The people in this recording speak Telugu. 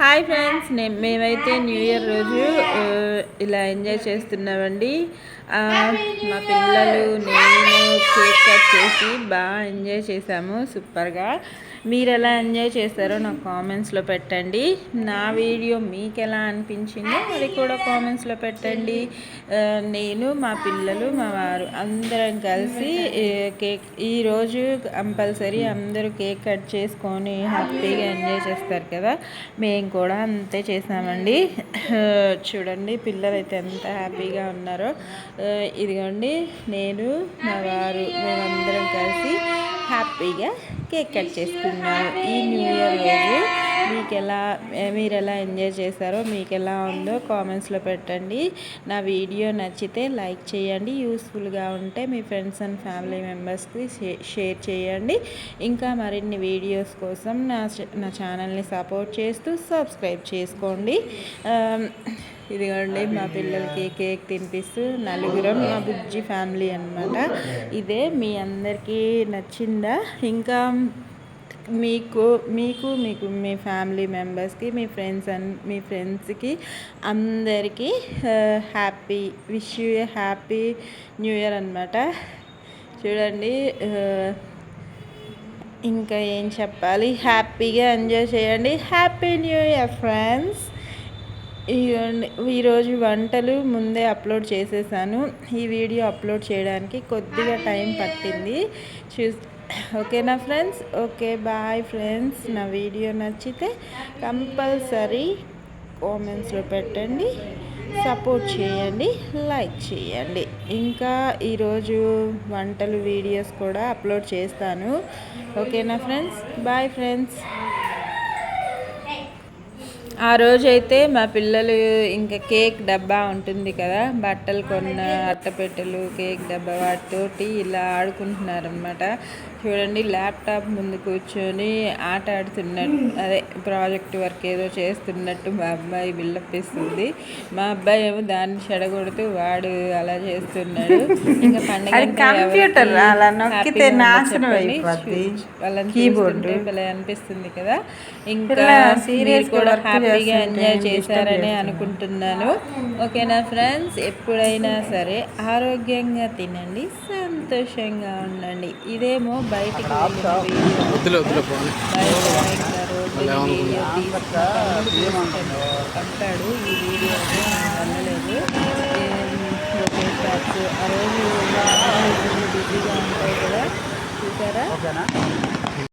హాయ్ ఫ్రెండ్స్ నేను మేమైతే న్యూ ఇయర్ రోజు ఇలా ఎంజాయ్ చేస్తున్నామండి. మా పిల్లలు నేను కేక్ కట్ చేసి బాగా ఎంజాయ్ చేసాము సూపర్గా. మీరు ఎలా ఎంజాయ్ చేస్తారో నాకు కామెంట్స్లో పెట్టండి. నా వీడియో మీకు ఎలా అనిపించిందో అది కూడా కామెంట్స్లో పెట్టండి. నేను మా పిల్లలు మా వారు అందరం కలిసి కేక్ ఈరోజు కంపల్సరీ అందరూ కేక్ కట్ చేసుకొని హ్యాపీగా ఎంజాయ్ చేస్తారు కదా. మేము కూడా అంతే చేసామండి. చూడండి పిల్లలు అయితే ఎంత హ్యాపీగా ఉన్నారో. ఇదిగోండి నేను మా వారు మేమందరం కలిసి హ్యాపీగా కేక్ కట్ చేసుకున్నాను ఈ న్యూ ఇయర్ రోజు మీకు ఎలా మీరు ఎలా ఎంజాయ్ చేశారో మీకు ఎలా ఉందో కామెంట్స్లో పెట్టండి. నా వీడియో నచ్చితే లైక్ చేయండి. యూస్ఫుల్గా ఉంటే మీ ఫ్రెండ్స్ అండ్ ఫ్యామిలీ మెంబర్స్కి షేర్ చేయండి. ఇంకా మరిన్ని వీడియోస్ కోసం నా నా ఛానల్ని సపోర్ట్ చేస్తూ సబ్స్క్రైబ్ చేసుకోండి. ఇదిగోండి మా పిల్లలకి కేక్ తినిపిస్తూ నలుగురం మా బుజ్జి ఫ్యామిలీ అన్నమాట. ఇదే మీ అందరికీ నచ్చిందా? ఇంకా మీకు మీకు మీకు మీ ఫ్యామిలీ మెంబర్స్కి మీ ఫ్రెండ్స్ అండ్ మీ ఫ్రెండ్స్కి అందరికీ happy wish you happy new year అనమాట చూడండి ఇంకా ఏం చెప్పాలి? హ్యాపీగా ఎంజాయ్ చేయండి. Happy new year friends. ఈరోజు వంటలు ముందే అప్లోడ్ చేసేసాను. ఈ వీడియో అప్లోడ్ చేయడానికి కొద్దిగా టైం పట్టింది. చూస్ ఓకేనా ఫ్రెండ్స్? Okay bye friends. నా వీడియో నచ్చితే కంపల్సరీ కామెంట్స్లో పెట్టండి. సపోర్ట్ చేయండి. లైక్ చేయండి. ఇంకా ఈరోజు వంటలు వీడియోస్ కూడా అప్లోడ్ చేస్తాను. ఓకేనా ఫ్రెండ్స్? Bye friends. ఆ రోజైతే మా పిల్లలు ఇంకా కేక్ డబ్బా ఉంటుంది కదా బట్టలు కొన్న అట్టపెట్టెలు కేక్ డబ్బా వాటితోటి ఇలా ఆడుకుంటున్నారనమాట చూడండి ల్యాప్టాప్ ముందు కూర్చొని ఆట ఆడుతున్నట్టు అదే ప్రాజెక్ట్ వర్క్ ఏదో చేస్తున్నట్టు మా అబ్బాయి బిల్డప్ ఇస్తుంది మా అబ్బాయి ఏమో దాన్ని చెడగొడుతూ వాడు అలా చేస్తున్నాడు. ఇంకా పండుగ కంప్యూటర్. వాళ్ళని కీబోర్డు. అనిపిస్తుంది కదా. ఇంకా గా కూడా work హ్యాపీగా ఎంజాయ్ చేశారని. అనుకుంటున్నాను. ఓకేనా ఫ్రెండ్స్? ఎప్పుడైనా సరే ఆరోగ్యంగా తినండి సంతోషంగా ఉండండి. ఇదేమో బయటికి వెళ్ళిన పంపాడు. ఈ వీడియో వెళ్ళలేదు షాప్స్ ఆ రోజు బిజీగా ఉంటాయి కదా. చూసారా?